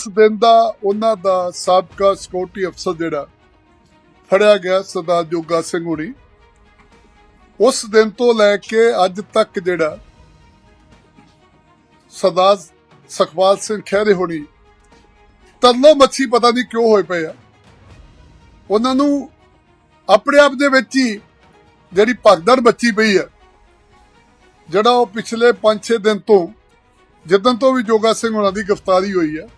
ਜਿਸ ਦਿਨ ਦਾ ਉਹਨਾਂ ਦਾ ਸਾਬਕਾ ਸਿਕਿਉਰਿਟੀ ਅਫਸਰ ਜਿਹੜਾ ਫੜਿਆ ਗਿਆ, ਸਰਦਾਰ ਜੋਗਾ ਸਿੰਘ ਹੁਣੀ। ਉਸ ਦਿਨ ਤੋਂ ਲੈ ਕੇ ਅੱਜ ਤੱਕ ਜਿਹੜਾ ਸਰਦਾਰ ਸੁਖਪਾਲ ਸਿੰਘ ਖਹਿਰੇ ਹੋਣੀ, ਤਰਲੋ ਮੱਛੀ ਪਤਾ ਨਹੀਂ ਕਿਉਂ ਹੋਏ ਪਏ ਆ। ਉਹਨਾਂ ਨੂੰ ਆਪਣੇ ਆਪ ਦੇ ਵਿੱਚ ਹੀ ਜਿਹੜੀ ਭਗਦੜ ਬੱਚੀ ਪਈ ਆ, ਜਿਹੜਾ ਉਹ ਪਿਛਲੇ 5-6 ਦਿਨ ਤੋਂ, ਜਿੱਦਣ ਤੋਂ ਵੀ ਜੋਗਾ ਸਿੰਘ ਹੋਣਾ ਦੀ ਗ੍ਰਿਫਤਾਰੀ ਹੋਈ ਆ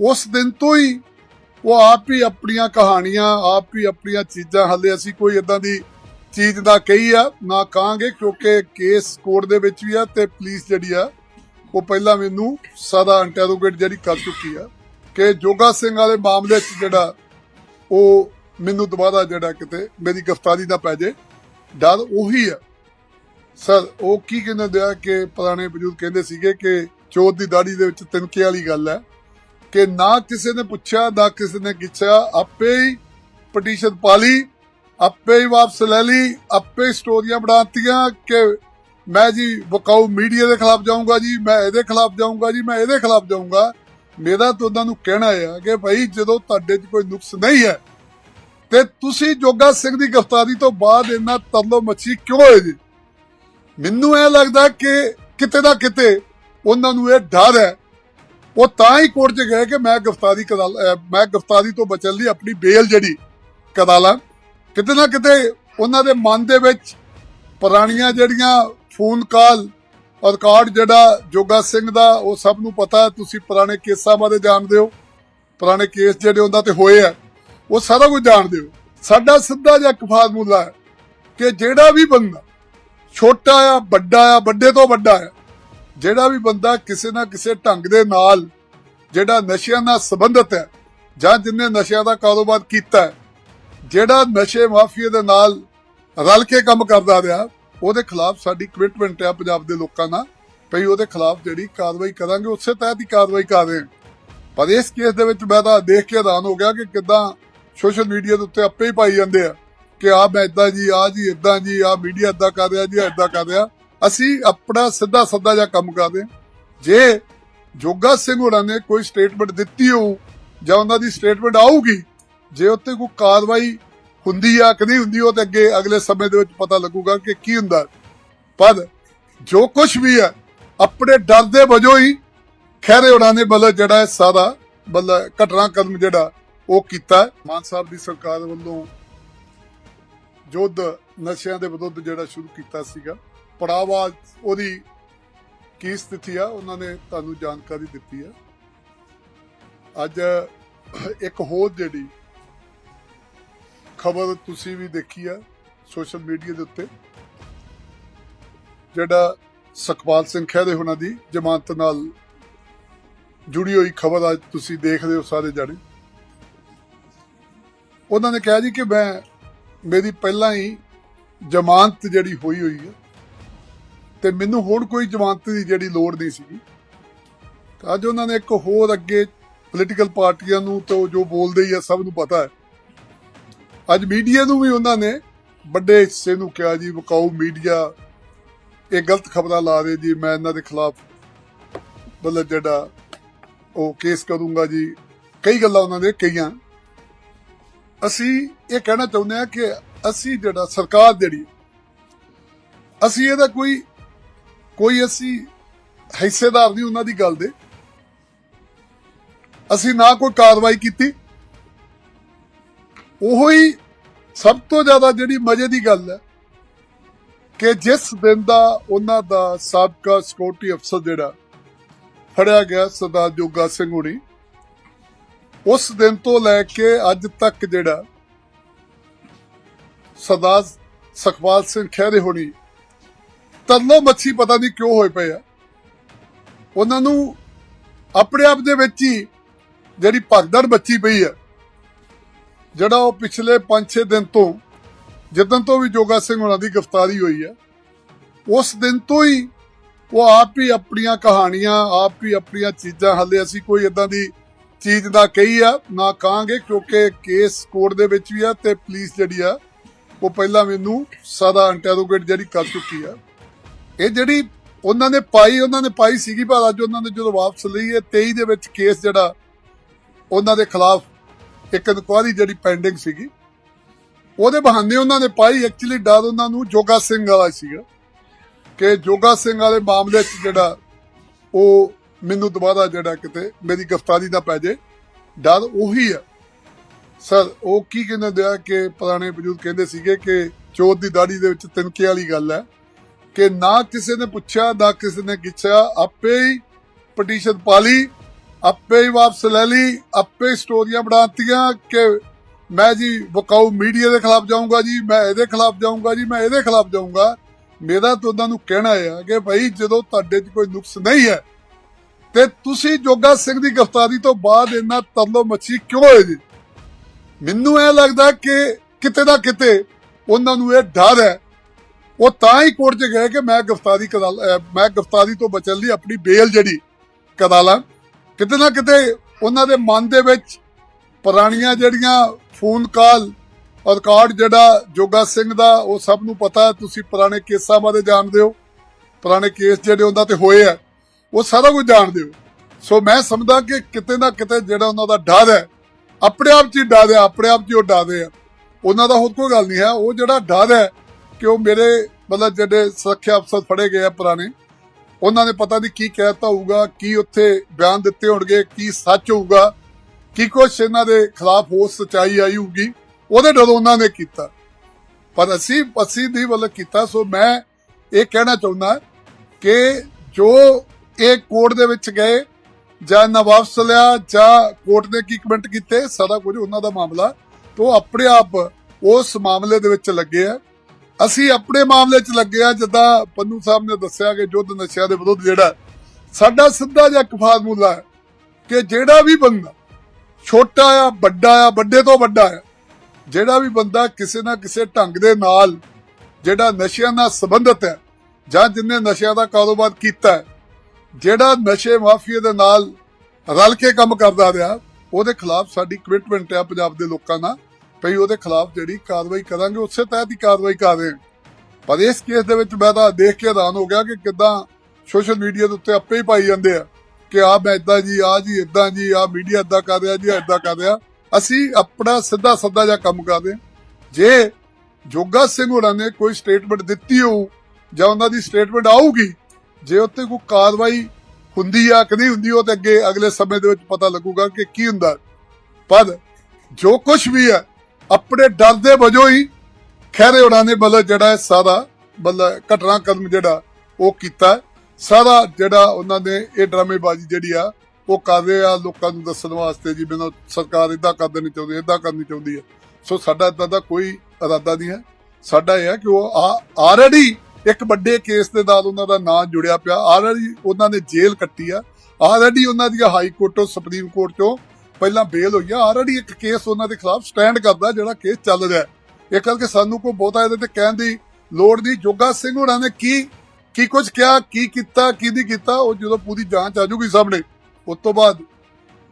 ਉਸ ਦਿਨ ਤੋਂ ਹੀ ਉਹ ਆਪ ਹੀ ਆਪਣੀਆਂ ਕਹਾਣੀਆਂ, ਆਪ ਹੀ ਆਪਣੀਆਂ ਚੀਜ਼ਾਂ, ਹੱਲੇ ਅਸੀਂ ਕੋਈ ਇਦਾਂ ਦੀ ਚੀਜ਼ ਦਾ ਕਹੀ ਆ, ਨਾ ਕਹਾਂਗੇ, ਕਿਉਂਕਿ ਕੇਸ ਕੋਰਟ ਦੇ ਵਿੱਚ ਵੀ ਆ ਤੇ ਪੁਲਿਸ ਜਿਹੜੀ ਆ, ਉਹ ਪਹਿਲਾਂ ਮੈਨੂੰ ਸਾਦਾ ਇੰਟਰੋਗੇਟ ਜਿਹੜੀ ਕਰ ਚੁੱਕੀ ਆ ਕਿ ਜੋਗਾ ਸਿੰਘ ਵਾਲੇ ਮਾਮਲੇ 'ਚ ਜਿਹੜਾ ਉਹ ਮੈਨੂੰ ਦੁਬਾਰਾ ਜਿਹੜਾ ਕਿਤੇ ਮੇਰੀ ਗ੍ਰਿਫਤਾਰੀ ਦਾ ਪੈ ਜੇ ਡਰ ਉਹੀ ਆ। ਸਰ, ਉਹ ਕੀ ਕਹਿੰਦੇ ਆ ਕਿ ਪੁਰਾਣੇ ਬਜ਼ੁਰਗ ਕਹਿੰਦੇ ਸੀਗੇ ਕਿ ਚੋਰ ਦੀ ਦਾੜੀ ਦੇ ਵਿੱਚ ਤਿਨਕੇ ਵਾਲੀ ਗੱਲ ਹੈ ਕਿ ਨਾ ਕਿਸੇ ਨੇ ਪੁੱਛਿਆ, ਨਾ ਕਿਸੇ ਨੇ ਕਿਛਿਆ ਆਪੇ ਹੀ ਪਟੀਸ਼ਨ ਪਾ ਲਈ, ਆਪੇ ਹੀ ਵਾਪਸ ਲੈ ਲਈ, ਆਪੇ ਸਟੋਰੀਆਂ ਬਣਾਤੀਆਂ ਕਿ ਮੈਂ ਜੀ ਵਕਾਊ ਮੀਡੀਆ ਦੇ ਖਿਲਾਫ ਜਾਊਂਗਾ ਜੀ, ਮੈਂ ਇਹਦੇ ਖਿਲਾਫ ਜਾਊਂਗਾ ਜੀ, ਮੈਂ ਇਹਦੇ ਖਿਲਾਫ ਜਾਊਂਗਾ। ਮੇਰਾ ਤਾਂ ਉਹਨਾਂ ਨੂੰ ਕਹਿਣਾ ਹੈ ਕਿ ਭਾਈ ਜਦੋਂ ਤੁਹਾਡੇ 'ਚ ਕੋਈ ਨੁਕਸ ਨਹੀਂ ਹੈ, ਤੇ ਤੁਸੀਂ ਜੋਗਾ ਸਿੰਘ ਦੀ ਗ੍ਰਿਫਤਾਰੀ ਤੋਂ ਬਾਅਦ ਇੰਨਾ ਤਰਲੋ ਮੱਛੀ ਕਿਉਂ ਹੋਏ ਜੀ? ਮੈਨੂੰ ਇਹ ਲੱਗਦਾ ਕਿ ਕਿਤੇ ਨਾ ਕਿਤੇ ਉਹਨਾਂ ਨੂੰ ਇਹ ਡਰ ਹੈ ਉਹ ਤਾਂ ਹੀ ਕੋਰਟ 'ਚ ਗਏ ਕਿ ਮੈਂ ਗ੍ਰਿਫਤਾਰੀ ਕਰਾ ਲ- ਮੈਂ ਗ੍ਰਿਫਤਾਰੀ ਤੋਂ ਬਚਣ ਲਈ ਆਪਣੀ ਬੇਲ ਜਿਹੜੀ ਕਰਾ ਲਾਂ। ਕਿਤੇ ਨਾ ਕਿਤੇ ਉਹਨਾਂ ਦੇ ਮਨ ਦੇ ਵਿੱਚ ਪੁਰਾਣੀਆਂ ਜਿਹੜੀਆਂ ਫੋਨ ਕਾਲ ਔਰ ਰਿਕਾਰਡ ਜਿਹੜਾ ਜੋਗਾ ਸਿੰਘ ਦਾ, ਉਹ ਸਭ ਨੂੰ ਪਤਾ ਤੁਸੀਂ ਪੁਰਾਣੇ ਕੇਸਾਂ ਬਾਰੇ ਜਾਣਦੇ ਹੋ। ਪੁਰਾਣੇ ਕੇਸ ਜਿਹੜੇ ਉਹਨਾਂ ਤੇ ਹੋਏ ਆ, ਉਹ ਸਾਰਾ ਕੁਝ ਜਾਣਦੇ ਹੋ। ਸਾਡਾ ਸਿੱਧਾ ਜਿਹਾ ਇੱਕ ਫਾਰਮੂਲਾ ਹੈ ਕਿ ਜਿਹੜਾ ਵੀ ਬੰਦਾ ਛੋਟਾ ਆ, ਵੱਡਾ ਆ, ਵੱਡੇ ਤੋਂ ਵੱਡਾ ਆ ਜਿਹੜਾ ਵੀ ਬੰਦਾ ਕਿਸੇ ਨਾ ਕਿਸੇ ਢੰਗ ਦੇ ਨਾਲ ਜਿਹੜਾ ਨਸ਼ਿਆਂ ਨਾਲ ਸੰਬੰਧਿਤ ਹੈ ਜਾਂ ਜਿਨੇ ਨਸ਼ਿਆਂ ਦਾ ਕਾਰੋਬਾਰ ਕੀਤਾ ਹੈ, ਜਿਹੜਾ ਨਸ਼ੇ ਮਾਫੀਆ ਦੇ ਨਾਲ ਰਲ ਕੇ ਕੰਮ ਕਰਦਾ ਰਿਹਾ, ਉਹਦੇ ਖਿਲਾਫ ਸਾਡੀ ਕਮਿਟਮੈਂਟ ਹੈ ਪੰਜਾਬ ਦੇ ਲੋਕਾਂ ਨਾਲ ਭਈ ਉਹਦੇ ਖਿਲਾਫ ਜਿਹੜੀ ਕਾਰਵਾਈ ਕਰਾਂਗੇ, ਉਸੇ ਤਹਿਤ ਹੀ ਕਾਰਵਾਈ ਕਰ ਰਹੇ ਪਰ ਇਸ ਕੇਸ ਦੇ ਵਿੱਚ ਮੈਂ ਤਾਂ ਦੇਖ ਕੇ ਹੈਰਾਨ ਹੋ ਗਿਆ ਕਿ ਕਿਦਾਂ ਸੋਸ਼ਲ ਮੀਡੀਆ ਦੇ ਉੱਤੇ ਆਪੇ ਹੀ ਪਾਈ ਜਾਂਦੇ ਆ ਕਿ ਆ ਮੈਂ ਇਦਾਂ ਜੀ ਆ ਜੀ, ਇਦਾਂ ਜੀ ਆ ਮੀਡੀਆ ਇਦਾਂ ਕਰ ਰਿਹਾ ਜੀ ਇਦਾਂ ਕਰ ਰਿਹਾ। ਅਸੀਂ ਆਪਣਾ ਸਿੱਧਾ ਸੱਦਾ ਜਿਹਾ ਕੰਮ ਕਰਦੇ ਜੇ ਜੋਗਾ ਸਿੰਘ ਹੋਰਾਂ ਨੇ ਕੋਈ ਸਟੇਟਮੈਂਟ ਦਿੱਤੀ ਹੋ ਜਾਂ ਉਹਨਾਂ ਦੀ ਸਟੇਟਮੈਂਟ ਆਊਗੀ, ਜੇ ਉੱਤੇ ਕੋਈ ਕਾਰਵਾਈ ਹੁੰਦੀ ਆ ਕਿ ਨਹੀਂ ਹੁੰਦੀ, ਉਹ ਤੇ ਅੱਗੇ ਅਗਲੇ ਸਮੇਂ ਦੇ ਵਿੱਚ ਪਤਾ ਲੱਗੂਗਾ ਕਿ ਕੀ ਹੁੰਦਾ। ਪਰ ਜੋ ਕੁਝ ਵੀ ਹੈ ਆਪਣੇ ਡਰ ਦੇ ਵਜੋਂ ਹੀ ਖੈਰੇ ਹੋਰਾਂ ਨੇ ਮਤਲਬ ਜਿਹੜਾ ਸਾਰਾ, ਮਤਲਬ ਘਟਨਾ ਕਦਮ ਜਿਹੜਾ ਉਹ ਕੀਤਾ। ਮਾਨ ਸਾਹਿਬ ਦੀ ਸਰਕਾਰ ਵੱਲੋਂ ਯੁੱਧ ਨਸ਼ਿਆਂ ਦੇ ਵਿਰੁੱਧ ਜਿਹੜਾ ਸ਼ੁਰੂ ਕੀਤਾ ਸੀਗਾ। ਪੜਾਵਾ ਉਹਦੀ ਕੀ ਸਥਿਤੀ ਆ, ਉਹਨਾਂ ਨੇ ਤੁਹਾਨੂੰ ਜਾਣਕਾਰੀ ਦਿੱਤੀ ਆ। ਅੱਜ ਇੱਕ ਹੋਰ ਜਿਹੜੀ ਖਬਰ ਤੁਸੀਂ ਵੀ ਦੇਖੀ ਆ ਸੋਸ਼ਲ ਮੀਡੀਆ ਦੇ ਉੱਤੇ, ਜਿਹੜਾ ਸੁਖਪਾਲ ਸਿੰਘ ਖਹਿਰੇ ਹੋਣਾ ਦੀ ਜ਼ਮਾਨਤ ਨਾਲ ਜੁੜੀ ਹੋਈ ਖਬਰ ਅੱਜ ਤੁਸੀਂ ਦੇਖ ਰਹੇ ਹੋ ਸਾਰੇ ਜਾਣੇ। ਉਹਨਾਂ ਨੇ ਕਿਹਾ ਜੀ ਕਿ ਮੈਂ, ਮੇਰੀ ਪਹਿਲਾਂ ਹੀ ਜ਼ਮਾਨਤ ਜਿਹੜੀ ਹੋਈ ਹੋਈ ਹੈ ਤੇ ਮੈਨੂੰ ਹੁਣ ਕੋਈ ਜ਼ਮਾਨਤ ਦੀ ਜਿਹੜੀ ਲੋੜ ਨਹੀਂ ਸੀ। ਤਾਂ ਅੱਜ ਉਹਨਾਂ ਨੇ ਇੱਕ ਹੋਰ ਅੱਗੇ ਪੋਲੀਟੀਕਲ ਪਾਰਟੀਆਂ ਨੂੰ ਤੇ ਜੋ ਬੋਲਦੇ ਹੀ ਆ ਸਭ ਨੂੰ ਪਤਾ ਹੈ। ਅੱਜ ਮੀਡੀਆ ਨੂੰ ਵੀ ਉਹਨਾਂ ਨੇ ਵੱਡੇ ਹਿੱਸੇ ਨੂੰ ਕਿਹਾ ਜੀ, ਵਕਾਊ ਮੀਡੀਆ ਇਹ ਗਲਤ ਖਬਰਾਂ ਲਾ ਰਹੇ ਜੀ, ਮੈਂ ਇਹਨਾਂ ਦੇ ਖਿਲਾਫ ਮਤਲਬ ਜਿਹੜਾ ਉਹ ਕੇਸ ਕਰੂੰਗਾ ਜੀ। ਕਈ ਗੱਲਾਂ ਉਹਨਾਂ ਨੇ ਕਹੀਆਂ। ਅਸੀਂ ਇਹ ਕਹਿਣਾ ਚਾਹੁੰਦੇ ਹਾਂ ਕਿ ਅਸੀਂ ਜਿਹੜਾ ਸਰਕਾਰ ਜਿਹੜੀ ਅਸੀਂ ਇਹਦਾ ਕੋਈ ਕੋਈ ਅਸੀਂ ਹਿੱਸੇਦਾਰ ਨਹੀਂ ਉਹਨਾਂ ਦੀ ਗੱਲ ਦੇ। ਅਸੀਂ ਨਾ ਕੋਈ ਕਾਰਵਾਈ ਕੀਤੀ। ਉਹੋ ਸਭ ਤੋਂ ਜ਼ਿਆਦਾ ਜਿਹੜੀ ਮਜ਼ੇ ਦੀ ਗੱਲ ਹੈ ਕਿ ਜਿਸ ਦਿਨ ਦਾ ਉਹਨਾਂ ਦਾ ਸਾਬਕਾ ਸਿਕਿਉਰਿਟੀ ਅਫਸਰ ਜਿਹੜਾ ਫੜਿਆ ਗਿਆ ਸਰਦਾਰ ਜੋਗਾ ਸਿੰਘ ਹੁਣੀ, ਉਸ ਦਿਨ ਤੋਂ ਲੈ ਕੇ ਅੱਜ ਤੱਕ ਜਿਹੜਾ ਸਰਦਾਰ ਸੁਖਪਾਲ ਸਿੰਘ ਖਹਿਰੇ ਹੋਣੀ ਤਰਲੋ ਮੱਛੀ ਪਤਾ ਨਹੀਂ ਕਿਉਂ ਹੋਏ ਪਏ ਆ। ਉਹਨਾਂ ਨੂੰ ਆਪਣੇ ਆਪ ਦੇ ਵਿੱਚ ਹੀ ਜਿਹੜੀ ਭਗਦੜ ਬੱਚੀ ਪਈ ਆ, ਜਿਹੜਾ ਉਹ ਪਿਛਲੇ 5-6 ਦਿਨ ਤੋਂ ਜਿੱਦਣ ਤੋਂ ਵੀ ਜੋਗਾ ਸਿੰਘ ਹੋਣਾ ਦੀ ਗ੍ਰਿਫਤਾਰੀ ਹੋਈ ਆ, ਉਸ ਦਿਨ ਤੋਂ ਹੀ ਉਹ ਆਪ ਹੀ ਆਪਣੀਆਂ ਕਹਾਣੀਆਂ, ਆਪ ਹੀ ਆਪਣੀਆਂ ਚੀਜ਼ਾਂ, ਹੱਲੇ ਅਸੀਂ ਕੋਈ ਇਦਾਂ ਦੀ ਚੀਜ਼ ਦਾ ਕਹੀ ਆ, ਨਾ ਕਹਾਂਗੇ, ਕਿਉਂਕਿ ਕੇਸ ਕੋਰਟ ਦੇ ਵਿੱਚ ਵੀ ਆ ਤੇ ਪੁਲਿਸ ਜਿਹੜੀ ਆ, ਉਹ ਪਹਿਲਾਂ ਮੈਨੂੰ ਸਾਦਾ ਇੰਟਰੋਗੇਟ ਜਿਹੜੀ ਕਰ ਚੁੱਕੀ ਆ। ਇਹ ਜਿਹੜੀ ਉਹਨਾਂ ਨੇ ਪਾਈ, ਉਹਨਾਂ ਨੇ ਪਾਈ ਸੀਗੀ ਪਰ ਅੱਜ ਉਹਨਾਂ ਨੇ ਜਦੋਂ ਵਾਪਸ ਲਈ ਇਹ 23 ਦੇ ਵਿੱਚ ਕੇਸ ਜਿਹੜਾ, ਉਹਨਾਂ ਦੇ ਖਿਲਾਫ ਇੱਕ ਇਨਕੁਆਇਰੀ ਜਿਹੜੀ ਪੈਂਡਿੰਗ ਸੀਗੀ। ਉਹਦੇ ਬਹਾਨੇ ਉਹਨਾਂ ਨੇ ਪਾਈ ਐਕਚੁਅਲੀ ਡਰ ਉਹਨਾਂ ਨੂੰ, ਜੋਗਾ ਸਿੰਘ ਵਾਲਾ ਸੀਗਾ। ਕਿ ਜੋਗਾ ਸਿੰਘ ਵਾਲੇ ਮਾਮਲੇ 'ਚ ਜਿਹੜਾ, ਉਹ ਮੈਨੂੰ ਦੁਬਾਰਾ ਜਿਹੜਾ ਕਿਤੇ ਮੇਰੀ ਗ੍ਰਿਫਤਾਰੀ ਨਾ ਪੈ ਜੇ ਡਰ ਉਹੀ ਹੈ। ਸਰ, ਉਹ ਕੀ ਕਹਿੰਦੇ ਆ ਕਿ ਪੁਰਾਣੇ ਬਜ਼ੁਰਗ ਕਹਿੰਦੇ ਸੀਗੇ ਕਿ ਚੋਰ ਦੀ ਦਾੜੀ ਦੇ ਵਿੱਚ ਤਿਨਕੇ ਵਾਲੀ ਗੱਲ ਹੈ। ਕਿ ਨਾ ਕਿਸੇ ਨੇ ਪੁੱਛਿਆ, ਨਾ ਕਿਸੇ ਨੇ ਕਿਛਿਆ ਆਪੇ ਹੀ ਪਟੀਸ਼ਨ ਪਾ ਲਈ ਆਪੇ ਹੀ ਵਾਪਸ ਲੈ ਲਈ, ਆਪੇ ਸਟੋਰੀਆਂ ਬਣਾਤੀਆਂ ਕਿ ਮੈਂ ਜੀ ਵਕਾਊ ਮੀਡੀਆ ਦੇ ਖਿਲਾਫ ਜਾਊਂਗਾ ਜੀ, ਮੈਂ ਇਹਦੇ ਖਿਲਾਫ ਜਾਊਂਗਾ ਜੀ, ਮੈਂ ਇਹਦੇ ਖਿਲਾਫ ਜਾਊਂਗਾ। ਮੇਰਾ ਤਾਂ ਉਹਨਾਂ ਨੂੰ ਕਹਿਣਾ ਹੈ ਕਿ ਭਾਈ ਜਦੋਂ ਤੁਹਾਡੇ 'ਚ ਕੋਈ ਨੁਕਸ ਨਹੀਂ ਹੈ, ਤੇ ਤੁਸੀਂ ਜੋਗਾ ਸਿੰਘ ਦੀ ਗ੍ਰਿਫਤਾਰੀ ਤੋਂ ਬਾਅਦ ਇੰਨਾ ਤਰਲੋ ਮੱਛੀ ਕਿਉਂ ਹੋਏ ਜੀ? ਮੈਨੂੰ ਇਹ ਲੱਗਦਾ ਕਿ ਕਿਤੇ ਨਾ ਕਿਤੇ ਉਹਨਾਂ ਨੂੰ ਇਹ ਡਰ ਹੈ ਉਹ ਤਾਂ ਹੀ ਕੋਰਟ 'ਚ ਗਏ ਕਿ ਮੈਂ ਗ੍ਰਿਫਤਾਰੀ ਕਰਾ ਮੈਂ ਗ੍ਰਿਫਤਾਰੀ ਤੋਂ ਬਚਣ ਲਈ ਆਪਣੀ ਬੇਲ ਜਿਹੜੀ ਕਰਾ ਲਾਂ। ਕਿਤੇ ਨਾ ਕਿਤੇ ਉਹਨਾਂ ਦੇ ਮਨ ਦੇ ਵਿੱਚ ਪੁਰਾਣੀਆਂ ਜਿਹੜੀਆਂ ਫੋਨ ਕਾਲ, ਰਿਕਾਰਡ ਜਿਹੜਾ ਜੋਗਾ ਸਿੰਘ ਦਾ, ਉਹ ਸਭ ਨੂੰ ਪਤਾ ਤੁਸੀਂ ਪੁਰਾਣੇ ਕੇਸਾਂ ਬਾਰੇ ਜਾਣਦੇ ਹੋ। ਪੁਰਾਣੇ ਕੇਸ ਜਿਹੜੇ ਉਹਨਾਂ ਤੇ ਹੋਏ ਆ, ਉਹ ਸਾਰਾ ਕੁਝ ਜਾਣਦੇ ਹੋ। ਸੋ ਮੈਂ ਸਮਝਦਾ ਕਿ ਕਿਤੇ ਨਾ ਕਿਤੇ ਜਿਹੜਾ ਉਹਨਾਂ ਦਾ ਡਰ ਹੈ, ਆਪਣੇ ਆਪ 'ਚ ਹੀ ਡਰ ਹੈ, ਆਪਣੇ ਆਪ 'ਚ ਹੀ ਉਹ ਡਰ ਆ। ਉਹਨਾਂ ਦਾ ਹੋਰ ਕੋਈ ਗੱਲ ਨਹੀਂ ਹੈ। ਉਹ ਜਿਹੜਾ ਡਰ ਹੈ ਕਿ ਉਹ ਮੇਰੇ ਮਤਲਬ ਜਿਹੜੇ ਸੁਰੱਖਿਆ ਅਫਸਰ ਫੜੇ ਗਏ ਆ ਪੁਰਾਣੇ, ਉਹਨਾਂ ਨੇ ਪਤਾ ਨਹੀਂ ਕੀ ਕਹਿਤਾ ਹੋਊਗਾ, ਕੀ ਉੱਥੇ ਬਿਆਨ ਦਿੱਤੇ ਹੋਣਗੇ, ਕੀ ਸੱਚ ਹੋਊਗਾ, ਕੀ ਕੁਛ ਇਹਨਾਂ ਦੇ ਖਿਲਾਫ ਹੋ ਸਚਾਈ ਆਈ ਹੋਊਗੀ, ਉਹਦੇ ਡਰ ਉਹਨਾਂ ਨੇ ਕੀਤਾ। ਪਰ ਅਸੀਂ ਅਸੀਂ ਦੀ ਵੱਲ ਕੀਤਾ, ਸੋ ਮੈਂ ਇਹ ਕਹਿਣਾ ਚਾਹੁੰਦਾ ਕਿ ਜੋ ਇਹ ਕੋਰਟ ਦੇ ਵਿੱਚ ਗਏ, ਜਾਂ ਨਾ ਵਾਪਸ ਲਿਆ ਜਾਂ ਕੋਰਟ ਨੇ ਕੀ ਕਮੈਂਟ ਕੀਤੇ, ਸਾਰਾ ਕੁਝ ਉਹਨਾਂ ਦਾ ਮਾਮਲਾ ਤੋਂ ਆਪਣੇ ਆਪ ਉਸ ਮਾਮਲੇ ਦੇ ਵਿੱਚ ਲੱਗੇ ਆ। ਅਸੀਂ ਆਪਣੇ ਮਾਮਲੇ 'ਚ ਲੱਗੇ ਆ ਜਿੱਦਾਂ ਪੰਨੂ ਸਾਹਿਬ ਨੇ ਦੱਸਿਆ ਕਿ ਯੁੱਧ ਨਸ਼ਿਆਂ ਦੇ ਵਿਰੁੱਧ ਜਿਹੜਾ ਸਾਡਾ ਸਿੱਧਾ ਜਿਹਾ ਇੱਕ ਫਾਰਮੂਲਾ ਹੈ ਕਿ ਜਿਹੜਾ ਵੀ ਬੰਦਾ ਛੋਟਾ ਆ, ਵੱਡਾ ਆ, ਵੱਡੇ ਤੋਂ ਵੱਡਾ ਆ, ਜਿਹੜਾ ਵੀ ਬੰਦਾ ਕਿਸੇ ਨਾ ਕਿਸੇ ਢੰਗ ਦੇ ਨਾਲ ਜਿਹੜਾ ਨਸ਼ਿਆਂ ਨਾਲ ਸੰਬੰਧਿਤ ਹੈ ਜਾਂ ਜਿੰਨੇ ਨਸ਼ਿਆਂ ਦਾ ਕਾਰੋਬਾਰ ਕੀਤਾ ਹੈ, ਜਿਹੜਾ ਨਸ਼ੇ ਮਾਫੀਆ ਦੇ ਨਾਲ ਰਲ ਕੇ ਕੰਮ ਕਰਦਾ ਰਿਹਾ, ਉਹਦੇ ਖਿਲਾਫ ਸਾਡੀ ਕਮਿਟਮੈਂਟ ਹੈ ਪੰਜਾਬ ਦੇ ਲੋਕਾਂ ਨਾਲ। ਭਈ ਉਹਦੇ ਖਿਲਾਫ ਜਿਹੜੀ ਕਾਰਵਾਈ ਕਰਾਂਗੇ, ਉਸੇ ਤਹਿਤ ਹੀ ਕਾਰਵਾਈ ਕਰ ਰਹੇ ਪਰ ਇਸ ਕੇਸ ਦੇ ਵਿੱਚ ਮੈਂ ਤਾਂ ਦੇਖ ਕੇ ਹੈਰਾਨ ਹੋ ਗਿਆ ਕਿ ਕਿਦਾਂ ਸੋਸ਼ਲ ਮੀਡੀਆ ਦੇ ਉੱਤੇ ਆਪੇ ਹੀ ਪਾਈ ਜਾਂਦੇ ਆ ਕਿ ਆ ਮੈਂ ਇਦਾਂ ਜੀ ਆ ਜੀ ਇਦਾਂ ਜੀ ਆ ਮੀਡੀਆ ਇਦਾਂ ਕਰ ਰਿਹਾ ਜੀ ਇਦਾਂ ਕਰ ਰਿਹਾ। ਅਸੀਂ ਆਪਣਾ ਸਿੱਧਾ ਸੱਦਾ ਜਿਹਾ ਕੰਮ ਕਰਦੇ ਜੇ ਜੋਗਾ ਸਿੰਘ ਹੋਰਾਂ ਨੇ ਕੋਈ ਸਟੇਟਮੈਂਟ ਦਿੱਤੀ ਹੋਊ ਜਾਂ ਉਹਨਾਂ ਦੀ ਸਟੇਟਮੈਂਟ ਆਊਗੀ, ਜੇ ਉੱਤੇ ਕੋਈ ਕਾਰਵਾਈ ਹੁੰਦੀ ਆ ਕਿ ਨਹੀਂ ਹੁੰਦੀ, ਉਹ ਤੇ ਅੱਗੇ ਅਗਲੇ ਸਮੇਂ ਦੇ ਵਿੱਚ ਪਤਾ ਲੱਗੂਗਾ ਕਿ ਕੀ ਹੁੰਦਾ। ਪਰ ਜੋ ਕੁਝ ਵੀ ਹੈ ਆਪਣੇ ਡਰ ਦੇ ਵਜੋਂ ਹੀ ਖੈਰੇ ਹੋਰਾਂ ਨੇ ਮਤਲਬ ਜਿਹੜਾ ਸਾਰਾ ਮਤਲਬ ਘਟਨਾ ਕਦਮ ਜਿਹੜਾ ਉਹ ਕੀਤਾ। ਸਾਰਾ ਜਿਹੜਾ ਉਹਨਾਂ ਨੇ ਇਹ ਡਰਾਮੇਬਾਜ਼ੀ ਜਿਹੜੀ ਆ, ਉਹ ਕਰ ਰਹੇ ਆ ਲੋਕਾਂ ਨੂੰ ਦੱਸਣ ਵਾਸਤੇ ਜੀ, ਮੈਨੂੰ ਸਰਕਾਰ ਇਦਾਂ ਕਰ ਦੇਣੀ ਚਾਹੁੰਦੀ ਹੈ ਇਦਾਂ ਕਰਨੀ ਚਾਹੁੰਦੀ ਹੈ ਸੋ ਸਾਡਾ ਇਦਾਂ ਦਾ ਕੋਈ ਇਰਾਦਾ ਨਹੀਂ ਹੈ। ਸਾਡਾ ਇਹ ਹੈ ਕਿ ਉਹ ਆਲਰੇਡੀ ਇੱਕ ਵੱਡੇ ਕੇਸ ਦੇ ਨਾਲ ਉਹਨਾਂ ਦਾ ਨਾਂ ਜੁੜਿਆ ਪਿਆ। ਆਲਰੇਡੀ ਉਹਨਾਂ ਨੇ ਜੇਲ੍ਹ ਕੱਟੀ ਆ। ਆਲਰੇਡੀ ਉਹਨਾਂ ਦੀਆਂ ਹਾਈ ਕੋਰਟ ਤੋਂ, ਸੁਪਰੀਮ ਕੋਰਟ ਤੋਂ ਪਹਿਲਾਂ ਬੇਲ ਹੋਈ ਆ। ਆਲਰੇਡੀ ਇੱਕ ਕੇਸ ਉਹਨਾਂ ਦੇ ਖਿਲਾਫ ਸਟੈਂਡ ਕਰਦਾ ਜਿਹੜਾ ਕੇਸ ਚੱਲ ਰਿਹਾ ਇਹ ਕਰਕੇ ਸਾਨੂੰ ਕੋਈ ਬਹੁਤਾ ਇਹਦੇ ਤੇ ਕਹਿਣ ਦੀ ਲੋੜ ਨਹੀਂ। ਜੋਗਾ ਸਿੰਘ ਹੋਰਾਂ ਨੇ ਕੀ ਕੀ ਕੁਝ ਕਿਹਾ, ਕੀ ਕੀਤਾ, ਕੀ ਨਹੀਂ ਕੀਤਾ, ਉਹ ਜਦੋਂ ਪੂਰੀ ਜਾਂਚ ਆ ਜੂਗੀ ਸਾਹਮਣੇ। ਉਸ ਤੋਂ ਬਾਅਦ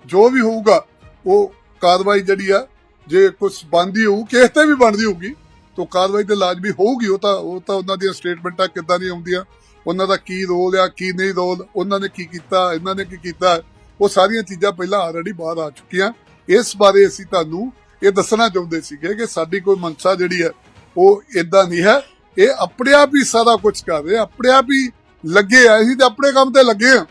ਜੋ ਵੀ ਹੋਊਗਾ, ਉਹ ਕਾਰਵਾਈ ਜਿਹੜੀ ਆ, ਜੇ ਕੁਝ ਬਣਦੀ ਹੋਊ ਕੇਸ ਤੇ ਵੀ ਬਣਦੀ ਹੋਊਗੀ, ਤਾਂ ਕਾਰਵਾਈ ਤੇ ਲਾਜ਼ਮੀ ਹੋਊਗੀ। ਉਹ ਤਾਂ ਉਹ ਤਾਂ ਉਹਨਾਂ ਦੀਆਂ ਸਟੇਟਮੈਂਟਾਂ ਕਿੱਦਾਂ ਦੀਆਂ ਆਉਂਦੀਆਂ ਉਹਨਾਂ ਦਾ ਕੀ ਰੋਲ ਆ, ਕੀ ਨਹੀਂ ਰੋਲ ਉਹਨਾਂ ਨੇ ਕੀ ਕੀਤਾ, ਇਹਨਾਂ ਨੇ ਕੀ ਕੀਤਾ। ਉਹ ਸਾਰੀਆਂ ਚੀਜ਼ਾਂ ਪਹਿਲਾਂ ਆਲਰੇਡੀ ਬਾਹਰ ਆ ਚੁੱਕੀਆਂ। ਇਸ ਬਾਰੇ ਅਸੀਂ ਤੁਹਾਨੂੰ ਇਹ ਦੱਸਣਾ ਚਾਹੁੰਦੇ ਸੀਗੇ ਕਿ ਸਾਡੀ ਕੋਈ ਮਨਸਾ ਜਿਹੜੀ ਹੈ, ਉਹ ਇਦਾਂ ਨਹੀਂ ਹੈ। ਇਹ ਆਪਣੇ ਆਪ ਹੀ ਸਾਰਾ ਕੁਝ ਕਰ ਰਹੇ, ਆਪਣੇ ਆਪ ਹੀ ਲੱਗੇ ਆ। ਅਸੀਂ ਤਾਂ ਆਪਣੇ ਕੰਮ ਤੇ ਲੱਗੇ ਆ।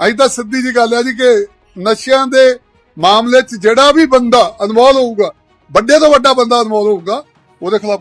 ਅਸੀਂ ਤਾਂ ਸਿੱਧੀ ਜੀ ਗੱਲ ਹੈ ਜੀ ਕਿ ਨਸ਼ਿਆਂ ਦੇ ਮਾਮਲੇ 'ਚ ਜਿਹੜਾ ਵੀ ਬੰਦਾ ਇਨਵੋਲ ਹੋਊਗਾ, ਵੱਡੇ ਤੋਂ ਵੱਡਾ ਬੰਦਾ ਇਨਵੋਲ ਹੋਊਗਾ, ਉਹਦੇ ਖਿਲਾਫ